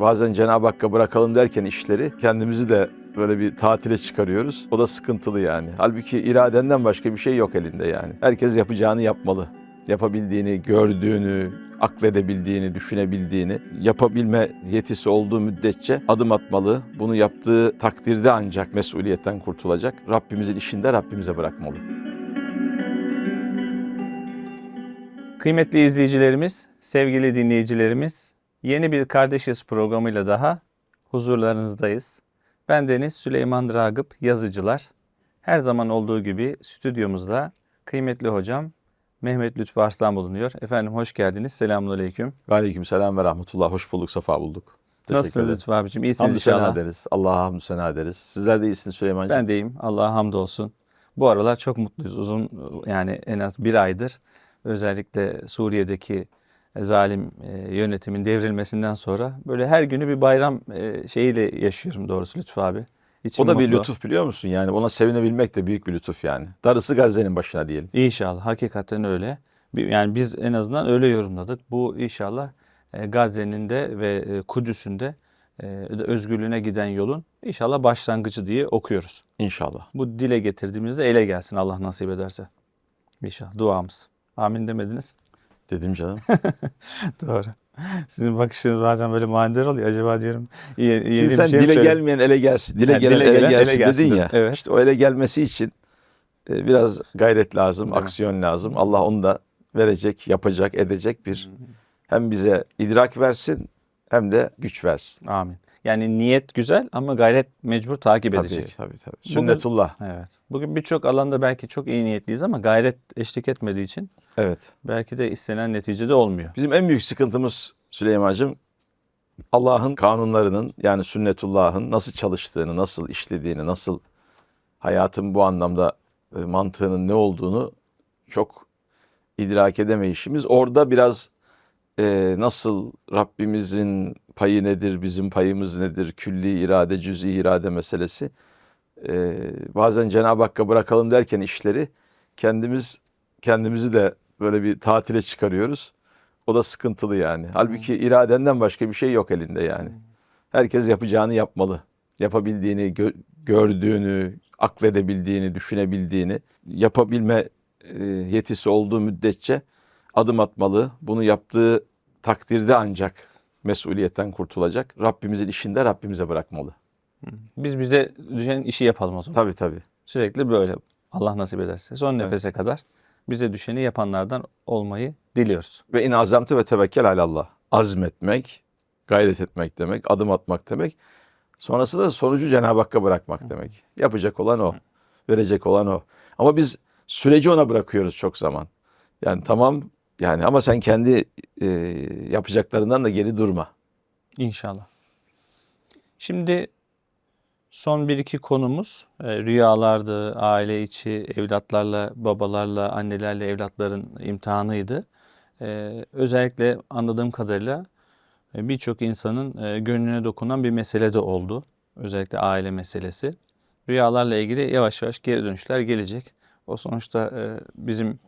Bazen Cenab-ı Hakk'a bırakalım derken işleri kendimizi de böyle bir tatile çıkarıyoruz. O da sıkıntılı yani. Halbuki iradenden başka bir şey yok elinde yani. Herkes yapacağını yapmalı. Yapabildiğini, gördüğünü, akledebildiğini, düşünebildiğini, yapabilme yetisi olduğu müddetçe adım atmalı. Bunu yaptığı takdirde ancak mesuliyetten kurtulacak. Rabbimizin işinde Rabbimize bırakmalı. Kıymetli izleyicilerimiz, sevgili dinleyicilerimiz, yeni bir Kardeşiz programıyla daha huzurlarınızdayız. Ben Deniz Süleyman Ragıp Yazıcılar. Her zaman olduğu gibi stüdyomuzda kıymetli hocam Mehmet Lütfü Arslan bulunuyor. Efendim hoş geldiniz. Selamun Aleyküm. Aleyküm selam ve rahmetullah. Hoş bulduk, sefa bulduk. Teşekkür Nasılsınız. Lütfü abicim? İyisiniz Hamdü inşallah. ederiz. Allah'a hamdü sena ederiz. Sizler de iyisiniz Süleyman'cığım. Ben deyim. Allah'a hamdolsun. Bu aralar çok mutluyuz. Uzun yani en az bir aydır özellikle Suriye'deki zalim e, yönetimin devrilmesinden sonra böyle her günü bir bayram e, şeyiyle yaşıyorum doğrusu Lütfü abi. İçim O da bir mutlu. lütuf biliyor musun? Yani ona sevinebilmek de büyük bir lütuf yani. Darısı Gazze'nin başına diyelim. İnşallah hakikaten öyle. Bir- Yani biz en azından öyle yorumladık. Bu inşallah e, Gazze'nin de ve Kudüs'ün de özgürlüğüne giden yolun inşallah başlangıcı diye okuyoruz. İnşallah. Bu dile getirdiğimizde ele gelsin Allah nasip ederse. İnşallah duamız. Amin demediniz. Dedim canım. Doğru. Sizin bakışınız bazen böyle manidar oluyor. Acaba diyorum yeni Şimdi sen şey mi dile gelmeyen ele gelsin. Dile Ha, gelen dile ele, gelen gelsin, ele gelsin dedin ya. Evet. İşte o ele gelmesi için e, biraz gayret lazım, Değil mi? aksiyon lazım. Allah onu da verecek, yapacak, edecek bir hem bize idrak versin hem de güç versin. Amin. Yani niyet güzel ama gayret mecbur takip Tabii, edecek. tabii, tabii. Bugün- Sünnetullah. Evet. Bugün birçok alanda belki çok iyi niyetliyiz ama gayret eşlik etmediği için Evet. belki de istenen neticede olmuyor. Bizim en büyük sıkıntımız Süleyman'cığım Allah'ın kanunlarının yani sünnetullah'ın nasıl çalıştığını, nasıl işlediğini, nasıl hayatın bu anlamda e, mantığının ne olduğunu çok idrak edemeyişimiz. Orada biraz e, nasıl Rabbimizin payı nedir, bizim payımız nedir, külli irade, cüz'i irade meselesi. E, bazen Cenab-ı Hakk'a bırakalım derken işleri kendimiz kendimizi de böyle bir tatile çıkarıyoruz. O da sıkıntılı yani. Halbuki iradenden başka bir şey yok elinde yani. Herkes yapacağını yapmalı. Yapabildiğini, gö- gördüğünü, akledebildiğini, düşünebildiğini, yapabilme e, yetisi olduğu müddetçe adım atmalı. Bunu yaptığı takdirde ancak mesuliyetten kurtulacak. Rabbimizin işinde Rabbimize bırakmalı. Biz bize düşen işi yapalım o zaman. Tabii tabii. Sürekli böyle Allah nasip ederse son nefese kadar bize düşeni yapanlardan olmayı diliyoruz. Ve in azamte ve tevekkel alallah. Azmetmek, gayret etmek demek, adım atmak demek. Sonrasında da sonucu Cenab-ı Hakk'a bırakmak demek. Yapacak olan o, verecek olan o. Ama biz süreci ona bırakıyoruz çok zaman. Yani tamam yani ama sen kendi e, yapacaklarından da geri durma. İnşallah. Şimdi son bir iki konumuz e, rüyalardı, aile içi, evlatlarla, babalarla, annelerle evlatların imtihanıydı. E, özellikle anladığım kadarıyla e, birçok insanın e, gönlüne dokunan bir mesele de oldu. Özellikle aile meselesi. Rüyalarla ilgili yavaş yavaş geri dönüşler gelecek. O sonuçta e, bizim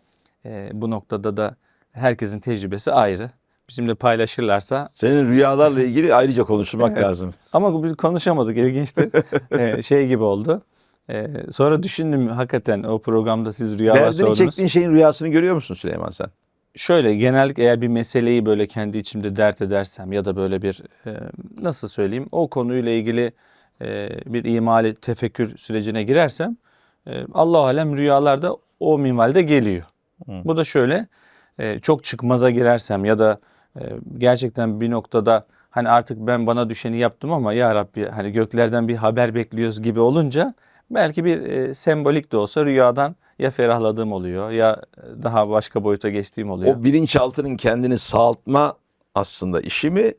e, bu noktada da herkesin tecrübesi ayrı. Bizimle paylaşırlarsa Senin rüyalarla ilgili ayrıca konuşmak lazım. ama biz konuşamadık ilginçtir. Ee, şey gibi oldu. Ee, sonra düşündüm hakikaten o programda siz rüyalar Derdini sordunuz. çektiğin şeyin rüyasını görüyor musun Süleyman sen? Şöyle genellikle eğer bir meseleyi böyle kendi içimde dert edersem ya da böyle bir e, nasıl söyleyeyim o konuyla ilgili e, bir imali tefekkür sürecine girersem e, Allah alem rüyalarda o minvalde geliyor. Bu da şöyle e, çok çıkmaza girersem ya da e, gerçekten bir noktada hani artık ben bana düşeni yaptım ama ya Rabbi hani göklerden bir haber bekliyoruz gibi olunca belki bir e, sembolik de olsa rüyadan ya ferahladığım oluyor ya daha başka boyuta geçtiğim oluyor. O bilinçaltının kendini sağaltma aslında işi mi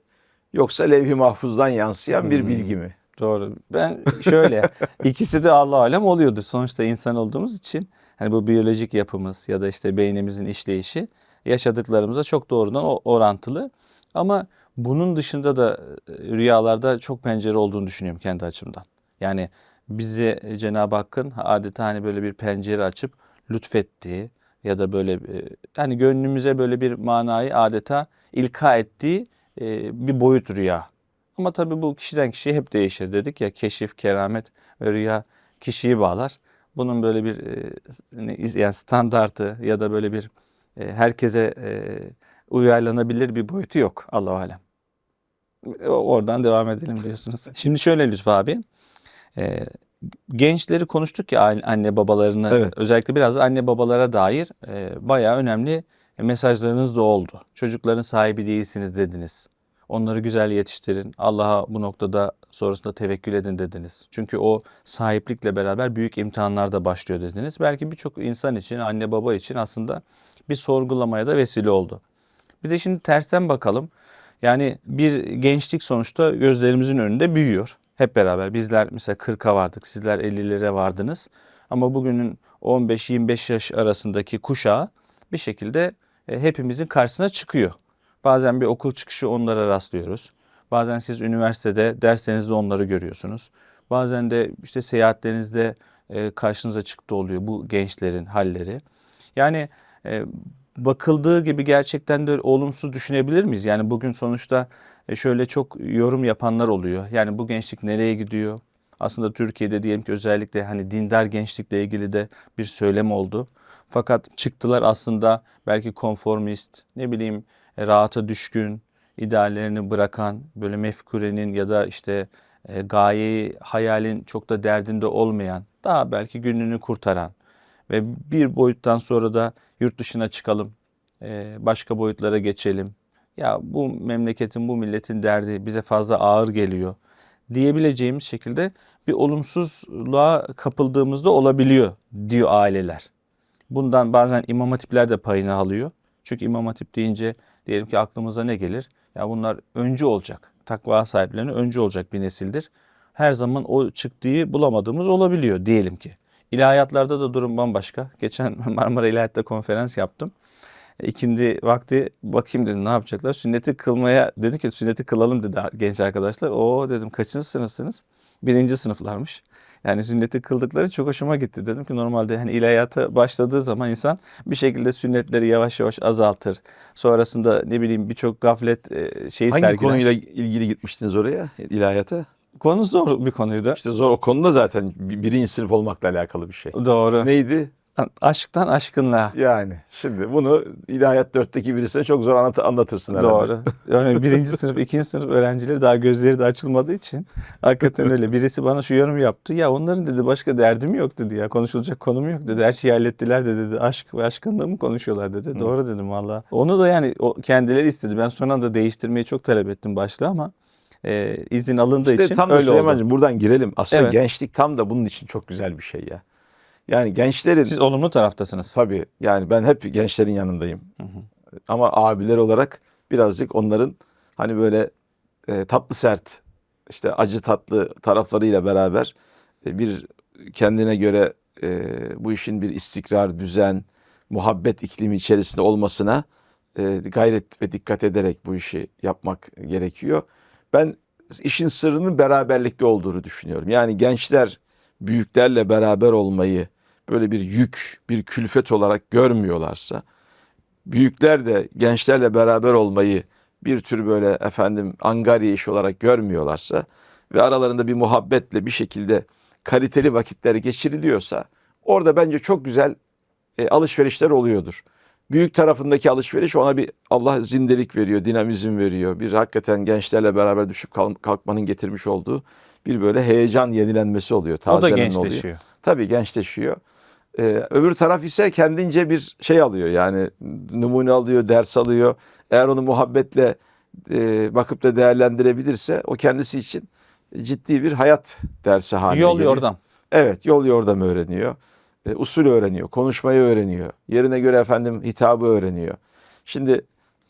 yoksa levh-i mahfuzdan yansıyan bir bilgi mi? Doğru. Ben şöyle ikisi de Allah alem oluyordu. Sonuçta insan olduğumuz için hani bu biyolojik yapımız ya da işte beynimizin işleyişi yaşadıklarımıza çok doğrudan orantılı. Ama bunun dışında da e, rüyalarda çok pencere olduğunu düşünüyorum kendi açımdan. Yani bize Cenab-ı Hakk'ın adeta hani böyle bir pencere açıp lütfettiği ya da böyle e, hani gönlümüze böyle bir manayı adeta ilka ettiği e, bir boyut rüya. Ama tabii bu kişiden kişiye hep değişir. Dedik ya keşif, keramet ve rüya kişiyi bağlar. Bunun böyle bir e, ne- yani standartı ya da böyle bir e, herkese e, uyarlanabilir bir boyutu yok Allah alem. E, Oradan devam edelim diyorsunuz. Şimdi şöyle Lütfü abi. e, gençleri konuştuk ya anne- babalarını Evet. özellikle biraz anne babalara dair e, bayağı önemli mesajlarınız da oldu. Çocukların sahibi değilsiniz dediniz. Onları güzel yetiştirin. Allah'a bu noktada sonrasında tevekkül edin dediniz. Çünkü o sahiplikle beraber büyük imtihanlar da başlıyor dediniz. Belki birçok insan için, anne baba için aslında bir sorgulamaya da vesile oldu. Bir de şimdi tersten bakalım. Yani bir gençlik sonuçta gözlerimizin önünde büyüyor. Hep beraber bizler mesela 40'a vardık, sizler 50'lere vardınız. Ama bugünün 15-25 yaş arasındaki kuşağı bir şekilde e, hepimizin karşısına çıkıyor. Bazen bir okul çıkışı onlara rastlıyoruz. Bazen siz üniversitede derslerinizde onları görüyorsunuz. Bazen de işte seyahatlerinizde e, karşınıza çıktı oluyor bu gençlerin halleri. Yani e, bakıldığı gibi gerçekten de olumsuz düşünebilir miyiz? Yani bugün sonuçta e, şöyle çok yorum yapanlar oluyor. Yani bu gençlik nereye gidiyor? Aslında Türkiye'de diyelim ki özellikle hani dindar gençlikle ilgili de bir söylem oldu. Fakat çıktılar aslında belki konformist, ne bileyim rahata düşkün, ideallerini bırakan, böyle mefkurenin ya da işte e, gayeyi, hayalin çok da derdinde olmayan, daha belki gününü kurtaran ve bir boyuttan sonra da yurt dışına çıkalım, e, başka boyutlara geçelim. Ya bu memleketin, bu milletin derdi bize fazla ağır geliyor diyebileceğimiz şekilde bir olumsuzluğa kapıldığımızda olabiliyor diyor aileler. Bundan bazen imam hatipler de payını alıyor. Çünkü imam hatip deyince diyelim ki aklımıza ne gelir? Ya bunlar öncü olacak. Takva sahiplerine öncü olacak bir nesildir. Her zaman o çıktığı bulamadığımız olabiliyor diyelim ki. İlahiyatlarda da durum bambaşka. Geçen Marmara İlahiyat'ta konferans yaptım. İkindi vakti bakayım dedim ne yapacaklar. Sünneti kılmaya dedi ki sünneti kılalım dedi genç arkadaşlar. O dedim kaçıncı sınıfsınız? Birinci sınıflarmış. Yani sünneti kıldıkları çok hoşuma gitti. Dedim ki normalde hani ilahiyata başladığı zaman insan bir şekilde sünnetleri yavaş yavaş azaltır. Sonrasında ne bileyim birçok gaflet e, şeyi Hangi sergiler. konuyla ilgili gitmiştiniz oraya ilahiyata? Konu zor bir konuydu. İşte zor o konuda zaten bir- birinci sınıf olmakla alakalı bir şey. Doğru. Neydi? Aşktan aşkınlığa. Yani şimdi bunu İlahiyat 4'teki birisine çok zor anlat anlatırsın herhalde. Doğru. Yani birinci sınıf, ikinci sınıf öğrencileri daha gözleri de açılmadığı için hakikaten öyle. Birisi bana şu yorum yaptı. Ya onların dedi başka derdim yok dedi ya. Konuşulacak konum yok dedi. Her şeyi hallettiler de dedi. Aşk ve aşkınlığı mı konuşuyorlar dedi. Doğru dedim valla. Onu da yani o kendileri istedi. Ben sonra da değiştirmeyi çok talep ettim başta ama e, izin alındığı İşte için tam öyle oldu. Süleyman'cığım buradan girelim. Aslında Evet. gençlik tam da bunun için çok güzel bir şey ya. Yani gençlerin Siz olumlu taraftasınız. tabii yani ben hep gençlerin yanındayım. Ama abiler olarak birazcık onların hani böyle e, tatlı sert işte acı tatlı taraflarıyla beraber e, bir kendine göre e, bu işin bir istikrar, düzen, muhabbet iklimi içerisinde olmasına e, gayret ve dikkat ederek bu işi yapmak gerekiyor. Ben işin sırrının beraberlikte olduğunu düşünüyorum. Yani gençler büyüklerle beraber olmayı böyle bir yük, bir külfet olarak görmüyorlarsa, büyükler de gençlerle beraber olmayı bir tür böyle efendim angarya iş olarak görmüyorlarsa ve aralarında bir muhabbetle bir şekilde kaliteli vakitler geçiriliyorsa orada bence çok güzel e, alışverişler oluyordur. Büyük tarafındaki alışveriş ona bir Allah zindelik veriyor, dinamizm veriyor. Bir hakikaten gençlerle beraber düşüp kalk- kalkmanın getirmiş olduğu bir böyle heyecan yenilenmesi oluyor. O da tazelenme oluyor. gençleşiyor. Tabii gençleşiyor. Ee, öbür taraf ise kendince bir şey alıyor yani numune alıyor, ders alıyor. Eğer onu muhabbetle e, bakıp da değerlendirebilirse o kendisi için ciddi bir hayat dersi haline Yol geliyor. yordam. Evet yol yordam öğreniyor. E, usul öğreniyor, konuşmayı öğreniyor. Yerine göre efendim hitabı öğreniyor. Şimdi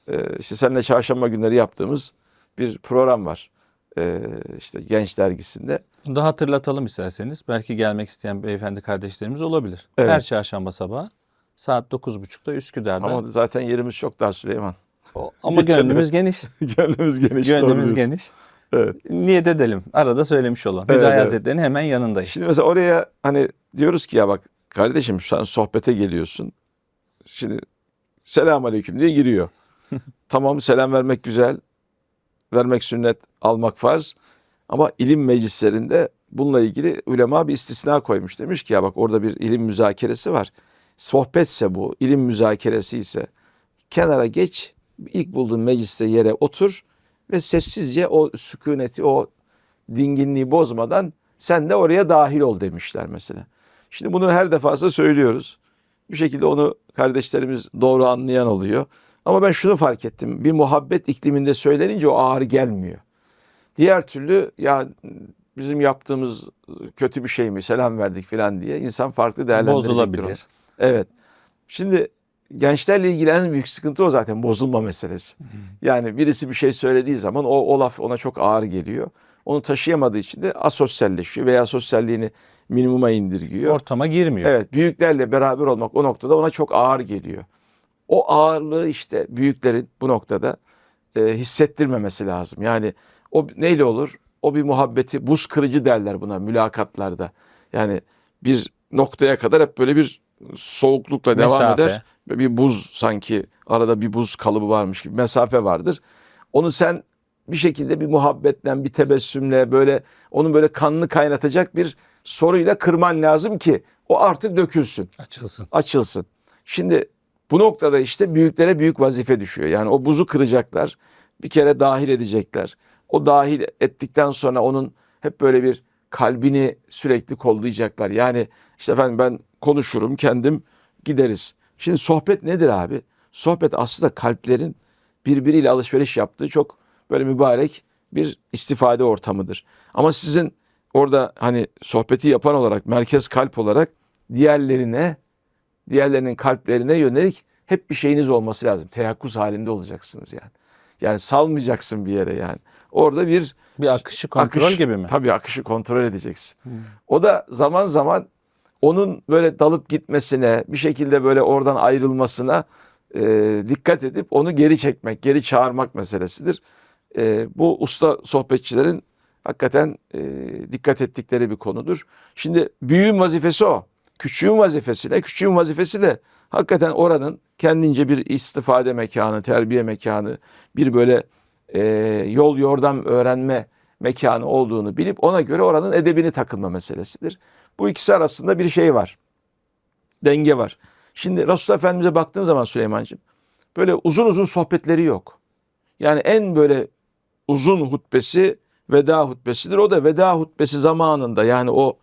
e, işte seninle çarşamba günleri yaptığımız bir program var. E, işte Genç Dergisi'nde. Bunu da hatırlatalım isterseniz. Belki gelmek isteyen beyefendi kardeşlerimiz olabilir. Evet. Her çarşamba sabahı saat 9.30'da Üsküdar'da. Ama zaten yerimiz çok dar Süleyman. O- Ama gönlümüz geniş. Gönlümüz geniş. Gönlümüz geniş. Evet. Niyet edelim. Arada söylemiş olalım. Evet, Hüdayi evet. Hazretleri'nin hemen yanındayız. Şimdi mesela oraya hani diyoruz ki ya bak kardeşim şu an sohbete geliyorsun. Şimdi selam aleyküm diye giriyor. tamam selam vermek güzel. vermek sünnet, almak farz. Ama ilim meclislerinde bununla ilgili ulema bir istisna koymuş. Demiş ki ya bak orada bir ilim müzakeresi var. Sohbetse bu, ilim müzakeresi ise kenara geç, ilk bulduğun mecliste yere otur ve sessizce o sükuneti, o dinginliği bozmadan sen de oraya dahil ol demişler mesela. Şimdi bunu her defasında söylüyoruz. Bir şekilde onu kardeşlerimiz doğru anlayan oluyor. Ama ben şunu fark ettim. Bir muhabbet ikliminde söylenince o ağır gelmiyor. Diğer türlü ya bizim yaptığımız kötü bir şey mi selam verdik falan diye insan farklı değerlendirecektir onu. Bozulabilir. Evet. Şimdi gençlerle ilgili en büyük sıkıntı o zaten bozulma meselesi. Yani birisi bir şey söylediği zaman o, o laf ona çok ağır geliyor. Onu taşıyamadığı için de asosyalleşiyor veya sosyalliğini minimuma indirgiyor. Ortama girmiyor. Evet büyüklerle beraber olmak o noktada ona çok ağır geliyor. O ağırlığı işte büyüklerin bu noktada e, hissettirmemesi lazım. Yani o neyle olur? O bir muhabbeti buz kırıcı derler buna mülakatlarda. Yani bir noktaya kadar hep böyle bir soğuklukla devam Mesafe. eder. Ve Bir buz sanki arada bir buz kalıbı varmış gibi mesafe vardır. Onu sen bir şekilde bir muhabbetle, bir tebessümle böyle onu böyle kanını kaynatacak bir soruyla kırman lazım ki o artık dökülsün Açılsın. açılsın. Şimdi bu noktada işte büyüklere büyük vazife düşüyor. Yani o buzu kıracaklar. Bir kere dahil edecekler. O dahil ettikten sonra onun hep böyle bir kalbini sürekli kollayacaklar. Yani işte efendim ben konuşurum kendim gideriz. Şimdi sohbet nedir abi? Sohbet aslında kalplerin birbiriyle alışveriş yaptığı çok böyle mübarek bir istifade ortamıdır. Ama sizin orada hani sohbeti yapan olarak merkez kalp olarak diğerlerine diğerlerinin kalplerine yönelik hep bir şeyiniz olması lazım. Teyakkuz halinde olacaksınız yani. Yani salmayacaksın bir yere yani. Orada bir Bir akışı kontrol akış- gibi mi? Tabii akışı kontrol edeceksin. O da zaman zaman onun böyle dalıp gitmesine, bir şekilde böyle oradan ayrılmasına e, dikkat edip onu geri çekmek, geri çağırmak meselesidir. E, bu usta sohbetçilerin hakikaten e, dikkat ettikleri bir konudur. Şimdi büyüğün vazifesi o. Küçüğün vazifesi ne? Küçüğün vazifesi de hakikaten oranın kendince bir istifade mekanı, terbiye mekanı, bir böyle e, yol yordam öğrenme mekanı olduğunu bilip ona göre oranın edebini takılma meselesidir. Bu ikisi arasında bir şey var. Denge var. Şimdi Resulullah Efendimiz'e baktığın zaman Süleyman'cığım böyle uzun uzun sohbetleri yok. Yani en böyle uzun hutbesi veda hutbesidir. O da veda hutbesi zamanında yani o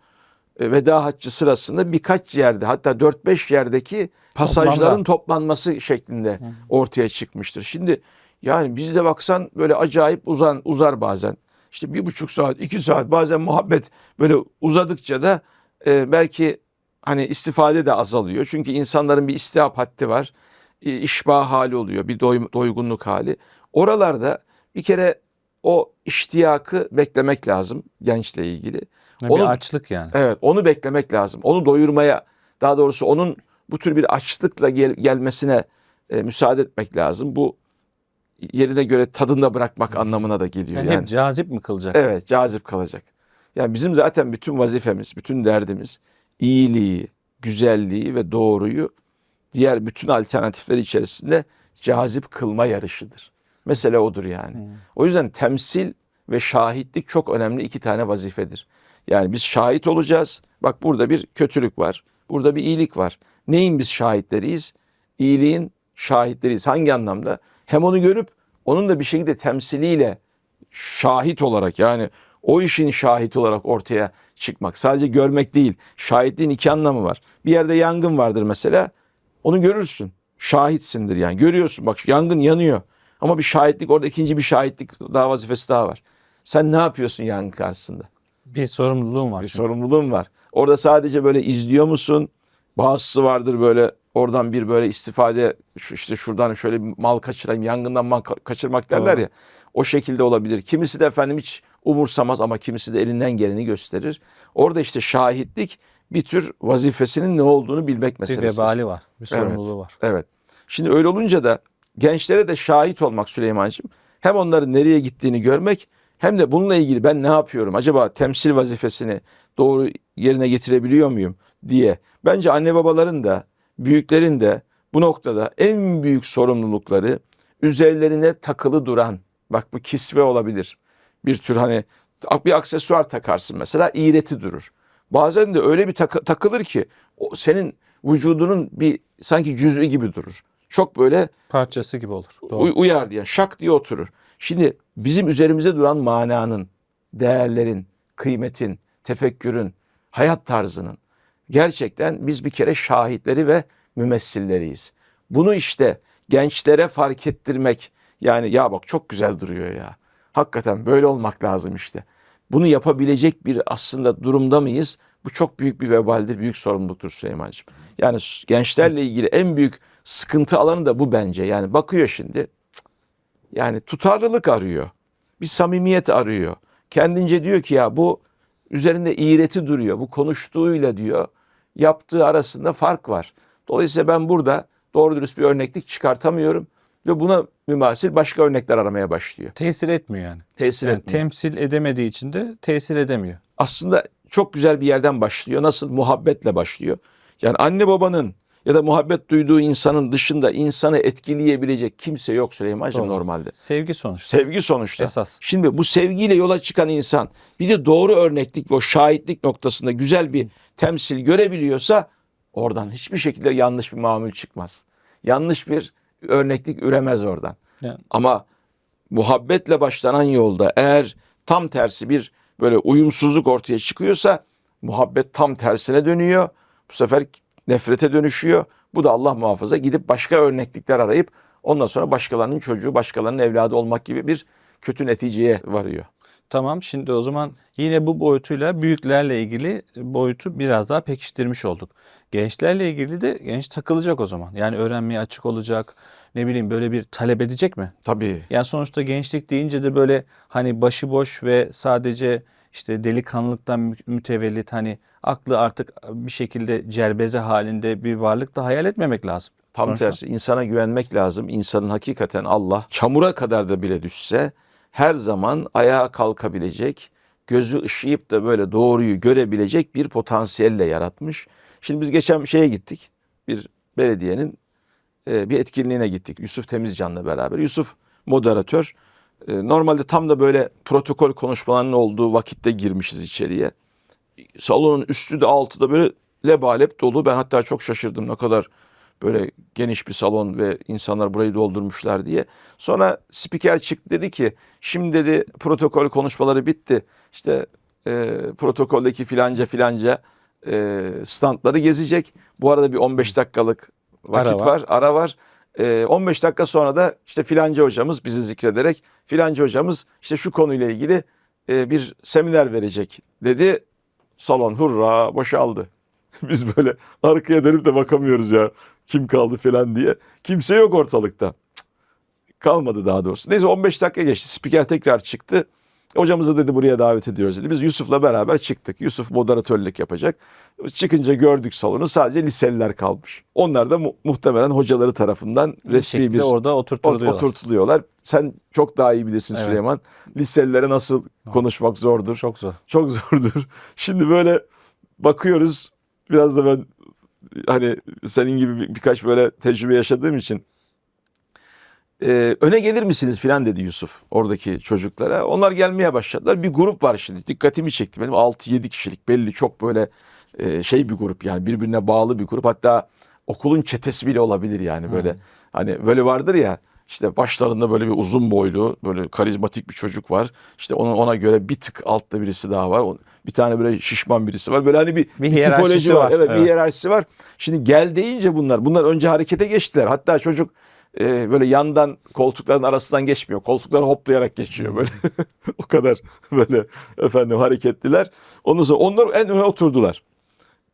e, veda haccı sırasında birkaç yerde hatta 4-5 yerdeki pasajların Toplamda. toplanması şeklinde ortaya çıkmıştır. Şimdi yani bizde baksan böyle acayip uzan uzar bazen. İşte bir buçuk saat, iki saat bazen muhabbet böyle uzadıkça da e, belki hani istifade de azalıyor. Çünkü insanların bir istihap haddi var. E, işbah hali oluyor, bir doy- doygunluk hali. Oralarda bir kere o iştiyakı beklemek lazım gençle ilgili. Bir Onu- açlık yani. Evet onu beklemek lazım. Onu doyurmaya daha doğrusu onun bu tür bir açlıkla gel- gelmesine e, müsaade etmek lazım. Bu yerine göre tadında bırakmak anlamına da geliyor. Yani, Yani, hep cazip mi kılacak? evet cazip kalacak. Yani bizim zaten bütün vazifemiz, bütün derdimiz iyiliği, güzelliği ve doğruyu diğer bütün alternatifler içerisinde cazip kılma yarışıdır. Mesele odur yani. O yüzden temsil ve şahitlik çok önemli iki tane vazifedir. Yani biz şahit olacağız. Bak burada bir kötülük var. Burada bir iyilik var. Neyin biz şahitleriyiz? İyiliğin şahitleriyiz. Hangi anlamda? Hem onu görüp onun da bir şekilde temsiliyle şahit olarak yani o işin şahit olarak ortaya çıkmak. Sadece görmek değil. Şahitliğin iki anlamı var. Bir yerde yangın vardır mesela. Onu görürsün. Şahitsindir yani. Görüyorsun bak yangın yanıyor. Ama bir şahitlik orada ikinci bir şahitlik daha vazifesi daha var. Sen ne yapıyorsun yangın karşısında? Bir sorumluluğum var. Bir çünkü. sorumluluğun var. Orada sadece böyle izliyor musun? Bazısı vardır böyle oradan bir böyle istifade işte şuradan şöyle bir mal kaçırayım yangından mal ka- kaçırmak derler Doğru. ya. O şekilde olabilir. Kimisi de efendim hiç umursamaz ama kimisi de elinden geleni gösterir. Orada işte şahitlik bir tür vazifesinin ne olduğunu bilmek bir meselesi. vebali var. Bir sorumluluğu var. Evet. Şimdi öyle olunca da gençlere de şahit olmak Süleyman'cığım. Hem onların nereye gittiğini görmek hem de bununla ilgili ben ne yapıyorum? Acaba temsil vazifesini doğru yerine getirebiliyor muyum diye. Bence anne babaların da büyüklerin de bu noktada en büyük sorumlulukları üzerlerine takılı duran Bak bu kisve olabilir. Bir tür hani bir aksesuar takarsın mesela iğreti durur. Bazen de öyle bir takı- takılır ki o senin vücudunun bir sanki cüz'ü gibi durur. Çok böyle Parçası gibi olur. Doğru. uy- uyar diye şak diye oturur. Şimdi bizim üzerimize duran mananın, değerlerin, kıymetin, tefekkürün, hayat tarzının gerçekten biz bir kere şahitleri ve mümessilleriyiz. Bunu işte gençlere fark ettirmek yani ya bak çok güzel duruyor ya. Hakikaten böyle olmak lazım işte. Bunu yapabilecek bir aslında durumda mıyız? Bu çok büyük bir vebaldir, büyük sorumluluktur Süleyman'cığım. Yani gençlerle ilgili en büyük sıkıntı alanı da bu bence. Yani bakıyor şimdi, yani tutarlılık arıyor. Bir samimiyet arıyor. Kendince diyor ki ya bu üzerinde iğreti duruyor. Bu konuştuğuyla diyor yaptığı arasında fark var. Dolayısıyla ben burada doğru dürüst bir örneklik çıkartamıyorum. Ve buna mümasil başka örnekler aramaya başlıyor. Tesir etmiyor yani. Tesir yani etmiyor. temsil edemediği için de tesir edemiyor. aslında çok güzel bir yerden başlıyor. Nasıl? Muhabbetle başlıyor. Yani anne babanın ya da muhabbet duyduğu insanın dışında insanı etkileyebilecek kimse yok Süleyman'cığım Doğru. normalde. Sevgi sonuçta. Sevgi sonuçta. Esas. Şimdi bu sevgiyle yola çıkan insan bir de doğru örneklik ve o şahitlik noktasında güzel bir temsil görebiliyorsa oradan hiçbir şekilde yanlış bir mamül çıkmaz. Yanlış bir örneklik üremez oradan. Yani Ama muhabbetle başlanan yolda eğer tam tersi bir böyle uyumsuzluk ortaya çıkıyorsa muhabbet tam tersine dönüyor. Bu sefer nefrete dönüşüyor. Bu da Allah muhafaza gidip başka örneklikler arayıp ondan sonra başkalarının çocuğu, başkalarının evladı olmak gibi bir kötü neticeye varıyor. Tamam şimdi o zaman yine bu boyutuyla büyüklerle ilgili boyutu biraz daha pekiştirmiş olduk. Gençlerle ilgili de genç takılacak o zaman. Yani öğrenmeye açık olacak. Ne bileyim böyle bir talep edecek mi? Tabii. Yani sonuçta gençlik deyince de böyle hani başıboş ve sadece işte delikanlılıktan mü- mütevellit hani aklı artık bir şekilde cerbeze halinde bir varlık da hayal etmemek lazım. Tam Sonuçta. tersi insana güvenmek lazım. İnsanın hakikaten Allah çamura kadar da bile düşse her zaman ayağa kalkabilecek, gözü ışıyıp da böyle doğruyu görebilecek bir potansiyelle yaratmış. Şimdi biz geçen şeye gittik. Bir belediyenin e, bir etkinliğine gittik. Yusuf Temizcan'la beraber. Yusuf moderatör. E, Normalde tam da böyle protokol konuşmalarının olduğu vakitte girmişiz içeriye. Salonun üstü de altı da böyle lebalep dolu. Ben hatta çok şaşırdım ne kadar böyle geniş bir salon ve insanlar burayı doldurmuşlar diye. Sonra spiker çıktı dedi ki şimdi dedi protokol konuşmaları bitti. İşte e, protokoldeki filanca filanca e, standları gezecek. Bu arada bir 15 dakikalık vakit Ara var. var. ara var. E, 15 dakika sonra da işte filanca hocamız bizi zikrederek filanca hocamız işte şu konuyla ilgili e, bir seminer verecek dedi. Salon hurra boşaldı. Biz böyle arkaya dönüp de bakamıyoruz ya kim kaldı falan diye. Kimse yok ortalıkta. Cık, Kalmadı daha doğrusu. Neyse 15 dakika geçti. Spiker tekrar çıktı. Hocamızı dedi buraya davet ediyoruz dedi. Biz Yusuf'la beraber çıktık. Yusuf moderatörlük yapacak. Çıkınca gördük salonu sadece liseliler kalmış. Onlar da mu- muhtemelen hocaları tarafından resmi bir orada oturtuluyorlar. oturtuluyorlar. Sen çok daha iyi bilirsin Evet. Süleyman. Liselilere nasıl konuşmak zordur. Çok zor. Çok zordur. Şimdi böyle bakıyoruz biraz da ben hani senin gibi bir- birkaç böyle tecrübe yaşadığım için e, öne gelir misiniz filan dedi Yusuf oradaki çocuklara. Onlar gelmeye başladılar. Bir grup var şimdi dikkatimi çekti benim 6-7 kişilik belli çok böyle e, şey bir grup yani birbirine bağlı bir grup. Hatta okulun çetesi bile olabilir yani böyle hani böyle vardır ya işte başlarında böyle bir uzun boylu böyle karizmatik bir çocuk var. İşte onun ona göre bir tık altta birisi daha var. Bir tane böyle şişman birisi var. Böyle hani bir, Bir hiyerarşisi tipoloji var. var, Evet, bir evet. hiyerarşisi var. Şimdi gel deyince bunlar. Bunlar önce harekete geçtiler. Hatta çocuk e, böyle yandan koltukların arasından geçmiyor. Koltukları hoplayarak geçiyor böyle. o kadar böyle efendim hareketliler. Ondan sonra onlar en öne oturdular.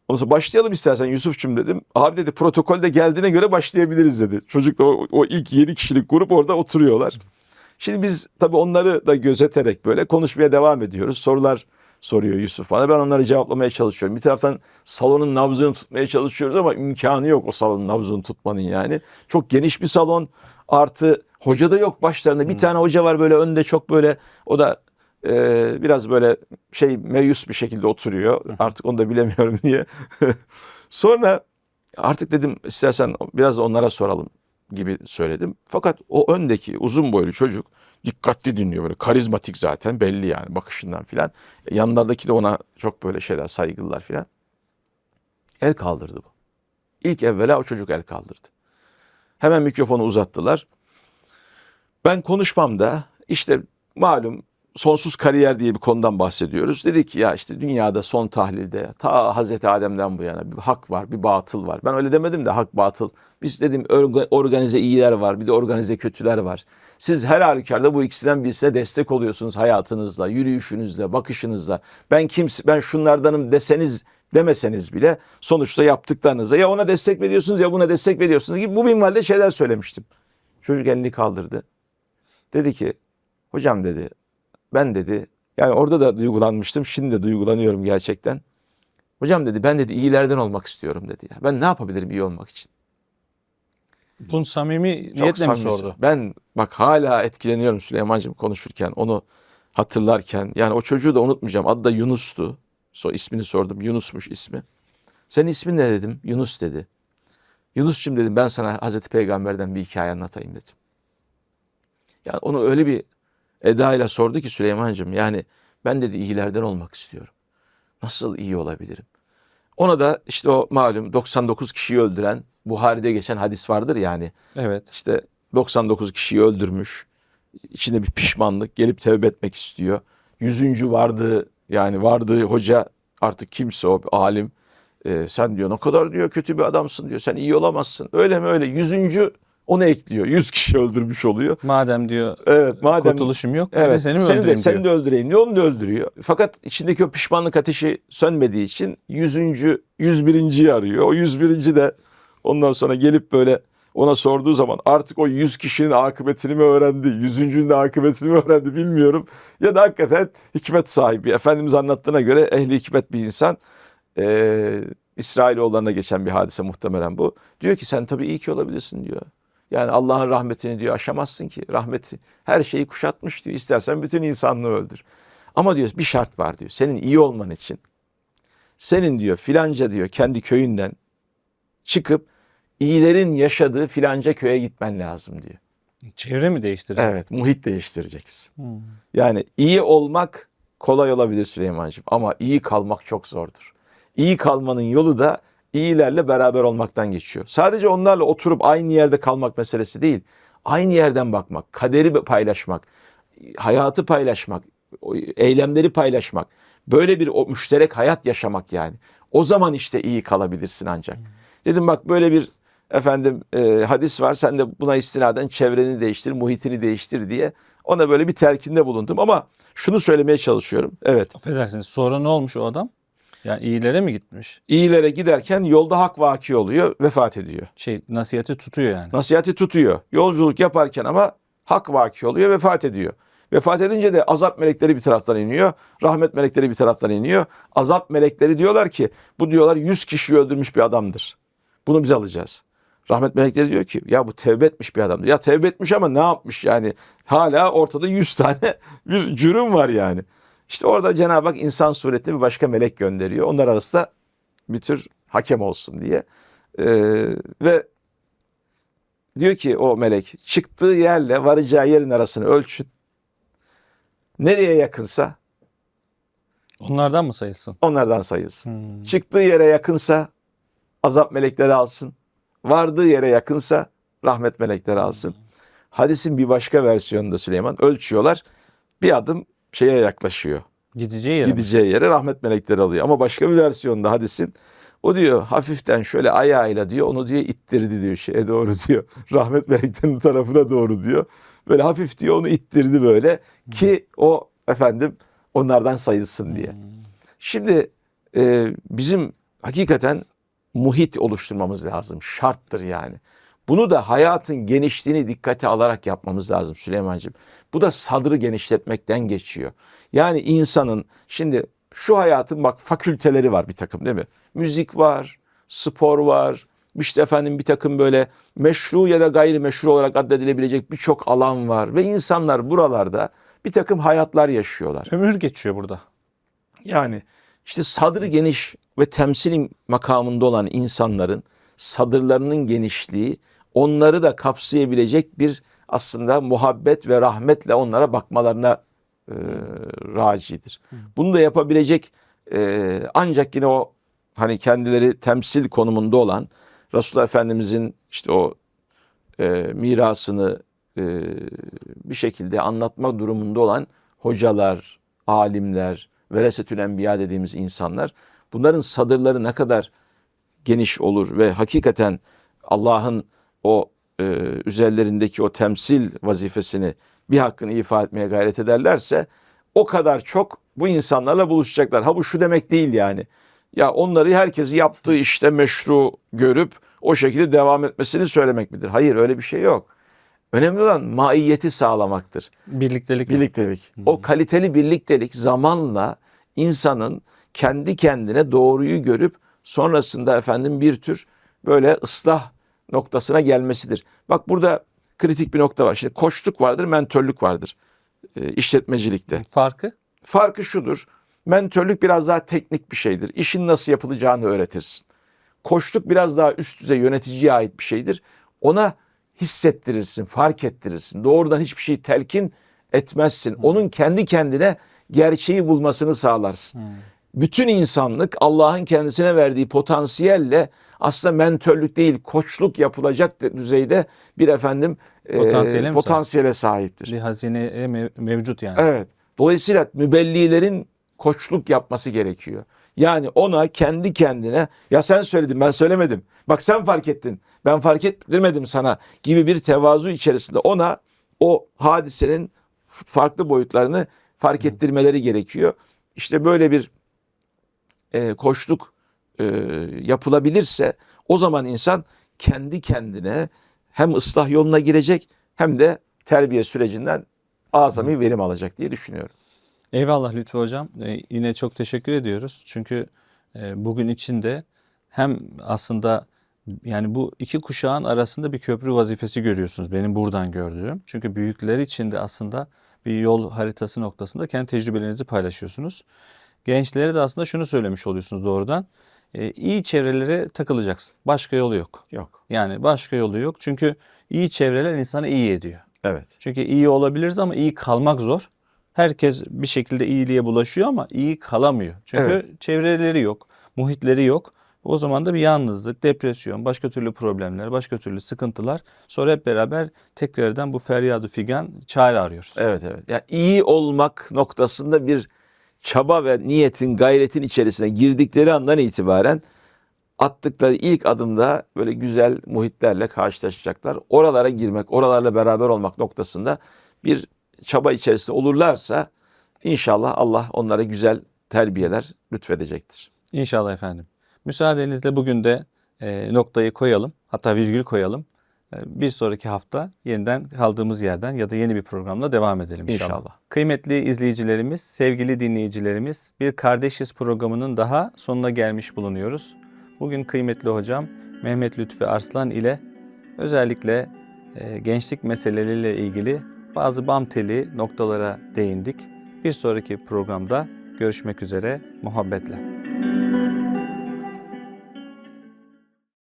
Ondan sonra başlayalım istersen Yusuf'cum dedim. Abi dedi protokolde geldiğine göre başlayabiliriz dedi. Çocuklar o, o ilk 7 kişilik grup orada oturuyorlar. Şimdi biz tabii onları da gözeterek böyle konuşmaya devam ediyoruz. Sorular soruyor Yusuf bana. Ben onları cevaplamaya çalışıyorum. Bir taraftan salonun nabzını tutmaya çalışıyoruz ama imkanı yok o salonun nabzını tutmanın yani. Çok geniş bir salon artı hoca da yok başlarında. Bir tane hoca var böyle önde çok böyle o da e, biraz böyle şey meyus bir şekilde oturuyor. Artık onu da bilemiyorum diye. Sonra artık dedim istersen biraz onlara soralım gibi söyledim. Fakat o öndeki uzun boylu çocuk dikkatli dinliyor böyle karizmatik zaten belli yani bakışından filan. E, Yanlardaki de ona çok böyle şeyler saygılılar filan. El kaldırdı bu. İlk evvela o çocuk el kaldırdı. Hemen mikrofonu uzattılar. Ben konuşmamda işte malum sonsuz kariyer diye bir konudan bahsediyoruz. Dedi ki ya işte dünyada son tahlilde ta Hazreti Adem'den bu yana bir hak var, bir batıl var. Ben öyle demedim de hak batıl. Biz dedim orga- organize iyiler var, bir de organize kötüler var. Siz her halükarda bu ikisinden birisine destek oluyorsunuz hayatınızla, yürüyüşünüzle, bakışınızla. Ben kimse ben şunlardanım deseniz demeseniz bile sonuçta yaptıklarınızla ya ona destek veriyorsunuz ya buna destek veriyorsunuz gibi bu minvalde şeyler söylemiştim. Çocuk elini kaldırdı. Dedi ki hocam dedi ben dedi yani orada da duygulanmıştım şimdi de duygulanıyorum gerçekten. Hocam dedi ben dedi iyilerden olmak istiyorum dedi ya. Ben ne yapabilirim iyi olmak için? Bunu samimi Çok niyetle mi sordu? Ben bak hala etkileniyorum Süleyman'cığım konuşurken onu hatırlarken. Yani o çocuğu da unutmayacağım. Adı da Yunus'tu. So, ismini sordum. Yunus'muş ismi. Senin ismin ne dedim? Yunus dedi. Yunus'cum dedim ben sana Hazreti Peygamber'den bir hikaye anlatayım dedim. Yani onu öyle bir edayla sordu ki Süleyman'cığım yani ben dedi iyilerden olmak istiyorum. Nasıl iyi olabilirim? Ona da işte o malum 99 kişiyi öldüren Buhari'de geçen hadis vardır yani. Evet. İşte 99 kişiyi öldürmüş. İçinde bir pişmanlık gelip tevbe etmek istiyor. Yüzüncü vardığı yani vardığı hoca artık kimse o alim. Ee, sen diyor ne kadar diyor kötü bir adamsın diyor. Sen iyi olamazsın. Öyle mi öyle. Yüzüncü onu ekliyor. Yüz kişi öldürmüş oluyor. Madem diyor Evet madem kurtuluşum yok. de Evet, seni mi seni de, öldüreyim seni diyor. de öldüreyim diyor. Onu da öldürüyor. Fakat içindeki o pişmanlık ateşi sönmediği için yüzüncü, yüz birinciyi arıyor. O yüz birinci de ondan sonra gelip böyle ona sorduğu zaman artık o yüz kişinin akıbetini mi öğrendi, yüzüncünün de akıbetini mi öğrendi bilmiyorum. Ya da hakikaten hikmet sahibi. Efendimiz anlattığına göre ehli hikmet bir insan. Ee, İsrailoğullarına geçen bir hadise muhtemelen bu. Diyor ki sen tabii iyi ki olabilirsin diyor. Yani Allah'ın rahmetini diyor aşamazsın ki. Rahmeti her şeyi kuşatmış diyor. İstersen bütün insanlığı öldür. Ama diyor bir şart var diyor. Senin iyi olman için. Senin diyor filanca diyor kendi köyünden çıkıp iyilerin yaşadığı filanca köye gitmen lazım diyor. Çevre mi değiştirecek? Evet muhit değiştireceksin. Hmm. Yani iyi olmak kolay olabilir Süleyman'cığım ama iyi kalmak çok zordur. İyi kalmanın yolu da iyilerle beraber olmaktan geçiyor. Sadece onlarla oturup aynı yerde kalmak meselesi değil. Aynı yerden bakmak, kaderi paylaşmak, hayatı paylaşmak, eylemleri paylaşmak. Böyle bir o müşterek hayat yaşamak yani. O zaman işte iyi kalabilirsin ancak. Dedim bak böyle bir efendim e, hadis var. Sen de buna istinaden çevreni değiştir, muhitini değiştir diye ona böyle bir telkinde bulundum ama şunu söylemeye çalışıyorum. Evet. Affedersiniz sonra ne olmuş o adam? Yani iyilere mi gitmiş? iyilere giderken yolda hak vaki oluyor, vefat ediyor. Şey nasihati tutuyor yani. Nasihati tutuyor. Yolculuk yaparken ama hak vaki oluyor, vefat ediyor. Vefat edince de azap melekleri bir taraftan iniyor, rahmet melekleri bir taraftan iniyor. Azap melekleri diyorlar ki bu diyorlar 100 kişiyi öldürmüş bir adamdır. Bunu biz alacağız. Rahmet melekleri diyor ki ya bu tevbe etmiş bir adamdır. Ya tevbe etmiş ama ne yapmış yani? Hala ortada 100 tane bir cürüm var yani. İşte orada Cenab-ı Hak insan suretinde bir başka melek gönderiyor. Onlar arasında bir tür hakem olsun diye. Ee, ve diyor ki o melek çıktığı yerle varacağı yerin arasını ölçün. Nereye yakınsa Onlardan mı sayılsın? onlardan sayılsın. Hmm. Çıktığı yere yakınsa azap melekleri alsın. Vardığı yere yakınsa rahmet melekleri alsın. Hadisin bir başka versiyonunda Süleyman ölçüyorlar. Bir adım şeye yaklaşıyor. Gideceği yere? Gideceği yere rahmet melekleri alıyor. Ama başka bir versiyonda hadisin o diyor hafiften şöyle ayağıyla diyor onu diyor ittirdi diyor şeye doğru diyor. Rahmet meleklerinin tarafına doğru diyor. Böyle hafif diyor onu ittirdi böyle ki o efendim onlardan sayılsın diye. Şimdi e, bizim hakikaten muhit oluşturmamız lazım. Şarttır yani. Bunu da hayatın genişliğini dikkate alarak yapmamız lazım Süleyman'cığım. Bu da sadrı genişletmekten geçiyor. Yani insanın şimdi şu hayatın bak fakülteleri var bir takım değil mi? Müzik var, spor var, işte efendim bir takım böyle meşru ya da gayrimeşru olarak addedilebilecek birçok alan var. Ve insanlar buralarda bir takım hayatlar yaşıyorlar. Ömür geçiyor burada. Yani işte sadrı geniş ve temsilin makamında olan insanların sadırlarının genişliği onları da kapsayabilecek bir aslında muhabbet ve rahmetle onlara bakmalarına e, racidir. Bunu da yapabilecek e, ancak yine o hani kendileri temsil konumunda olan Resulullah Efendimizin işte o e, mirasını e, bir şekilde anlatma durumunda olan hocalar, alimler, veresetül enbiya dediğimiz insanlar bunların sadırları ne kadar geniş olur ve hakikaten Allah'ın o e, üzerlerindeki o temsil vazifesini bir hakkını ifa etmeye gayret ederlerse o kadar çok bu insanlarla buluşacaklar. Ha bu şu demek değil yani. Ya onları herkesi yaptığı işte meşru görüp o şekilde devam etmesini söylemek midir? Hayır öyle bir şey yok. Önemli olan maiyeti sağlamaktır. Birliktelik. Birliktelik. O kaliteli birliktelik zamanla insanın kendi kendine doğruyu görüp sonrasında efendim bir tür böyle ıslah noktasına gelmesidir. Bak burada kritik bir nokta var. Şimdi koçluk vardır, mentörlük vardır e, işletmecilikte. Farkı? Farkı şudur. Mentörlük biraz daha teknik bir şeydir. İşin nasıl yapılacağını öğretirsin. Koçluk biraz daha üst düzey yöneticiye ait bir şeydir. Ona hissettirirsin, fark ettirirsin. Doğrudan hiçbir şeyi telkin etmezsin. Onun kendi kendine gerçeği bulmasını sağlarsın. Bütün insanlık Allah'ın kendisine verdiği potansiyelle aslında mentörlük değil, koçluk yapılacak düzeyde bir efendim e, Potansiyele mi potansiyele sahiptir. Bir hazine mev- mevcut yani. Evet. Dolayısıyla mübellilerin koçluk yapması gerekiyor. Yani ona kendi kendine ya sen söyledin ben söylemedim. Bak sen fark ettin. Ben fark ettirmedim sana gibi bir tevazu içerisinde ona o hadisenin farklı boyutlarını fark ettirmeleri gerekiyor. İşte böyle bir e, koçluk e, yapılabilirse o zaman insan kendi kendine hem ıslah yoluna girecek hem de terbiye sürecinden azami verim alacak diye düşünüyorum. Eyvallah Lütfü Hocam. Ee, yine çok teşekkür ediyoruz. Çünkü e, bugün içinde hem aslında yani bu iki kuşağın arasında bir köprü vazifesi görüyorsunuz benim buradan gördüğüm. Çünkü büyükler için de aslında bir yol haritası noktasında kendi tecrübelerinizi paylaşıyorsunuz. Gençlere de aslında şunu söylemiş oluyorsunuz doğrudan. E, iyi çevrelere takılacaksın. Başka yolu yok. Yok. Yani başka yolu yok. Çünkü iyi çevreler insanı iyi ediyor. Evet. Çünkü iyi olabiliriz ama iyi kalmak zor. Herkes bir şekilde iyiliğe bulaşıyor ama iyi kalamıyor. Çünkü Evet. çevreleri yok, muhitleri yok. O zaman da bir yalnızlık, depresyon, başka türlü problemler, başka türlü sıkıntılar. Sonra hep beraber tekrardan bu feryadı figan çare arıyoruz. Evet evet. Yani iyi olmak noktasında bir çaba ve niyetin, gayretin içerisine girdikleri andan itibaren attıkları ilk adımda böyle güzel muhitlerle karşılaşacaklar. Oralara girmek, oralarla beraber olmak noktasında bir çaba içerisinde olurlarsa inşallah Allah onlara güzel terbiyeler lütfedecektir. İnşallah efendim. Müsaadenizle bugün de e, noktayı koyalım. Hatta virgül koyalım. E, bir sonraki hafta yeniden kaldığımız yerden ya da yeni bir programla devam edelim inşallah. İnşallah. Kıymetli izleyicilerimiz, sevgili dinleyicilerimiz, bir Kardeşiz programının daha sonuna gelmiş bulunuyoruz. Bugün kıymetli hocam Mehmet Lütfi Arslan ile özellikle e, gençlik meseleleriyle ilgili bazı bam teli noktalara değindik. Bir sonraki programda görüşmek üzere muhabbetle.